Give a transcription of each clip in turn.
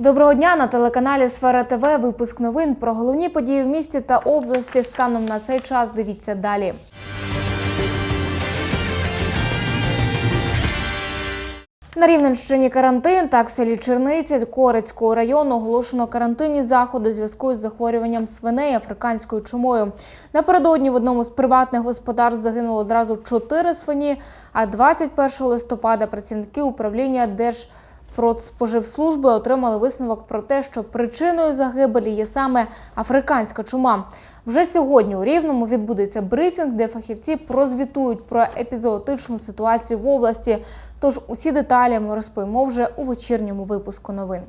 Доброго дня на телеканалі Сфера ТВ. Випуск новин про головні події в місті та області. Станом на цей час дивіться далі. На Рівненщині карантин. Так, в селі Черниці Корецького району оголошено карантинні заходи у зв'язку з захворюванням свиней африканською чумою. Напередодні в одному з приватних господарств загинуло одразу чотири свині. А 21 листопада працівники управління Держпродспоживслужби отримали висновок про те, що причиною загибелі є саме африканська чума. Вже сьогодні у Рівному відбудеться брифінг, де фахівці прозвітують про епізоотичну ситуацію в області. Тож усі деталі ми розповімо вже у вечірньому випуску новин.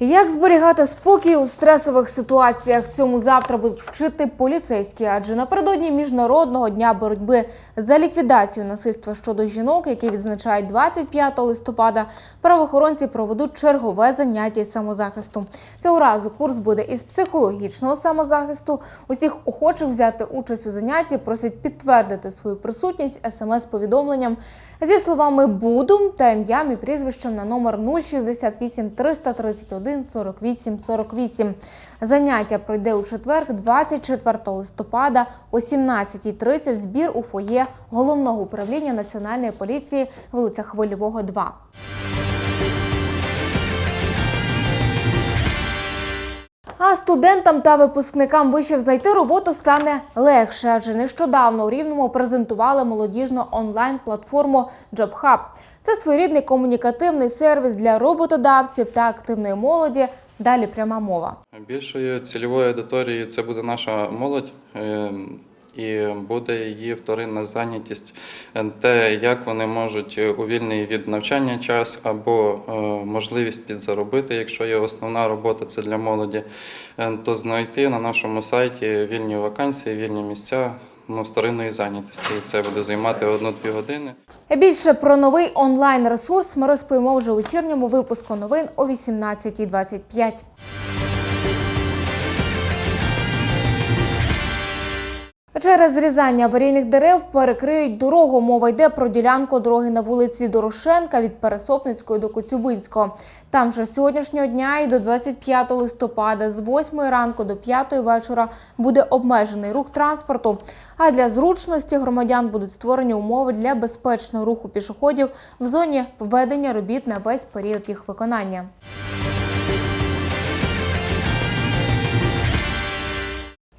Як зберігати спокій у стресових ситуаціях? Цьому завтра будуть вчити поліцейські, адже напередодні міжнародного дня боротьби за ліквідацію насильства щодо жінок, який відзначають 25 листопада, правоохоронці проведуть чергове заняття із самозахисту. Цього разу курс буде із психологічного самозахисту. Усіх охочих взяти участь у занятті просять підтвердити свою присутність смс-повідомленням зі словами буду та ім'ям і прізвищем на номер 068 331 48 48. Заняття пройде у четвер, 24 листопада о 17.30 збір у фоє головного управління національної поліції вулиця Хвильового 2. А студентам та випускникам вишів знайти роботу стане легше, адже нещодавно у Рівному презентували молодіжну онлайн-платформу JobHub. Це своєрідний комунікативний сервіс для роботодавців та активної молоді. Далі пряма мова. Більшою цільовою аудиторією це буде наша молодь. е, І буде її вторинна зайнятість, те, як вони можуть у вільний від навчання час або е, можливість підзаробити, якщо є основна робота це для молоді, е, то знайти на нашому сайті вільні вакансії, вільні місця ну, старинної зайнятості. Це буде займати одну-дві години. Більше про новий онлайн-ресурс ми розповімо вже у вечірньому випуску новин о 18.25. Через зрізання аварійних дерев перекриють дорогу. Мова йде про ділянку дороги на вулиці Дорошенка від Пересопницької до Коцюбинського. Там же з сьогоднішнього дня і до 25 листопада з 8 ранку до 5 вечора буде обмежений рух транспорту. А для зручності громадян будуть створені умови для безпечного руху пішоходів в зоні введення робіт на весь період їх виконання.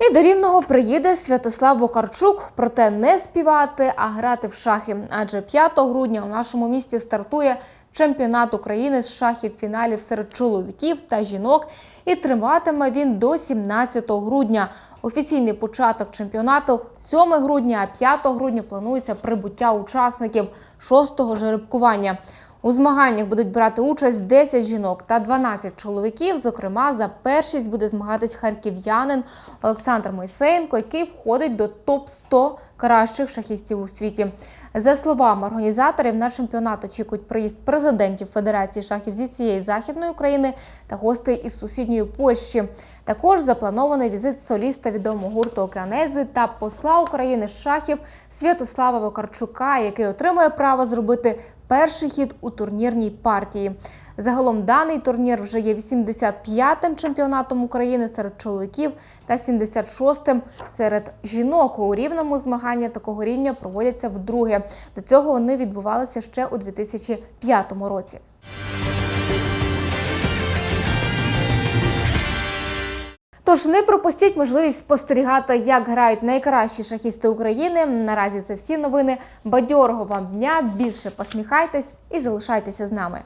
І до рівного приїде Святослав Вокарчук, проте не співати, а грати в шахи. Адже 5 грудня у нашому місті стартує чемпіонат України з шахів фіналів серед чоловіків та жінок. І триватиме він до 17 грудня. Офіційний початок чемпіонату 7 грудня, а 5 грудня планується прибуття учасників 6-го жеребкування. У змаганнях будуть брати участь 10 жінок та 12 чоловіків. Зокрема, за першість буде змагатись харків'янин Олександр Мойсеєнко, який входить до топ 100 кращих шахістів у світі. За словами організаторів, на чемпіонат очікують приїзд президентів Федерації шахів зі всієї західної України та гостей із сусідньої Польщі. Також запланований візит соліста відомого гурту Океанельзи та посла України шахів Святослава Вокарчука, який отримує право зробити перший хід у турнірній партії. Загалом даний турнір вже є 85-м чемпіонатом України серед чоловіків та 76-м серед жінок. У рівному змагання такого рівня проводяться вдруге. До цього вони відбувалися ще у 2005 році. Тож не пропустіть можливість спостерігати, як грають найкращі шахісти України. Наразі це всі новини. Бадьорого вам дня. Більше посміхайтесь і залишайтеся з нами.